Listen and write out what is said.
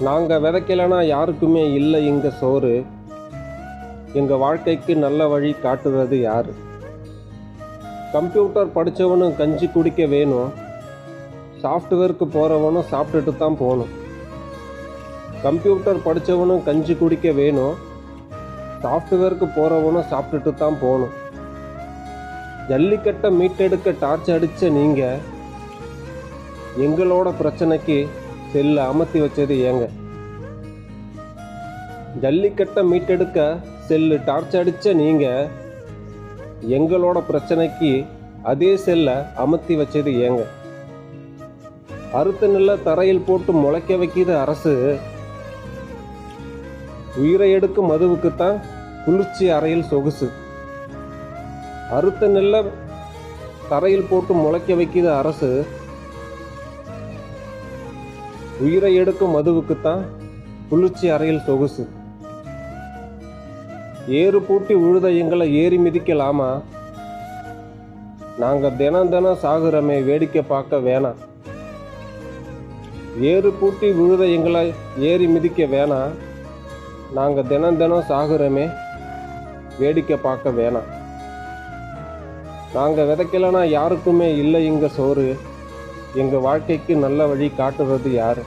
நாங்கள் விதைக்கலைன்னா யாருக்குமே இல்லை எங்கள் சோறு. எங்கள் வாழ்க்கைக்கு நல்ல வழி காட்டுறது யார்? கம்ப்யூட்டர் படித்தவனும் கஞ்சி குடிக்க வேணும். சாஃப்ட்வேருக்கு போகிறவனும் சாப்பிட்டுட்டு தான் போகணும். கம்ப்யூட்டர் படித்தவனும் கஞ்சி குடிக்க வேணும். சாஃப்ட்வேருக்கு போகிறவனும் சாப்பிட்டுட்டு தான் போகணும். ஜல்லிக்கட்டை மீட்டெடுக்க டார்ச் அடித்த நீங்கள் எங்களோட பிரச்சனைக்கு செல்ல அமர்த்தி வச்சது ஏங்க. ஜல்லிக்கட்டை மீட்டெடுக்க செல்லு டார்ச் அடித்த நீங்கள் எங்களோட பிரச்சனைக்கு அதே செல்லை அமர்த்தி வச்சது ஏங்க. அறுத்த நெல்லை தரையில் போட்டு முளைக்க வைக்கிற அரசு. உயிரை எடுக்கும் மதுவுக்குத்தான் குளிர்ச்சி அறையில் சொகுசு. அறுத்த நெல்லை தரையில் போட்டு முளைக்க வைக்கிற அரசு. உயிரை எடுக்கும் மதுவுக்குத்தான் குளிர்ச்சி அறையில் சொகுசு. ஏறு பூட்டி உழுத எங்களை ஏறி மிதிக்கலாமா? நாங்கள் தினம் தினம் சாகுறமே வேடிக்கை பார்க்க வேணாம் ஏறு பூட்டி விழுத எங்களை ஏறி மிதிக்க வேணாம் நாங்கள் தினம் தினம் சாகுறமே வேடிக்கை பார்க்க வேணாம் நாங்கள் விதைக்கலைன்னா யாருக்குமே இல்லை இங்கே சோறு. எங்கள் வாழ்க்கைக்கு நல்ல வழி காட்டுறது யார்?